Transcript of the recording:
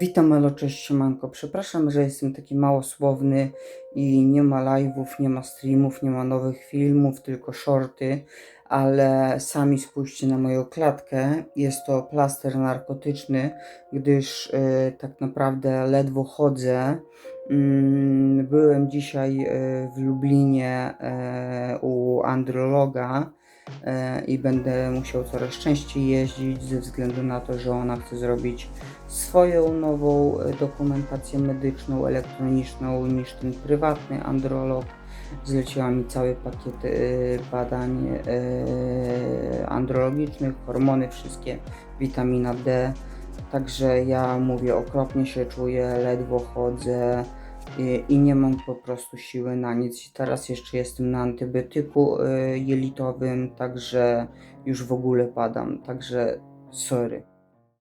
Witam, elo, cześć, siemanko. Przepraszam, że jestem taki małosłowny i nie ma live'ów, nie ma streamów, nie ma nowych filmów, tylko shorty, ale sami spójrzcie na moją klatkę. Jest to plaster narkotyczny, gdyż y, tak naprawdę ledwo chodzę. Mm, byłem dzisiaj y, w Lublinie y, u androloga i będę musiał coraz częściej jeździć ze względu na to, że ona chce zrobić swoją nową e, dokumentację medyczną, elektroniczną niż ten prywatny androlog. Zleciła mi cały pakiet e, badań e, andrologicznych, hormony wszystkie, witamina D. Także ja mówię, okropnie się czuję, ledwo chodzę i, i nie mam po prostu siły na nic. Teraz jeszcze jestem na antybiotyku e, jelitowym, także już w ogóle padam. Także sorry.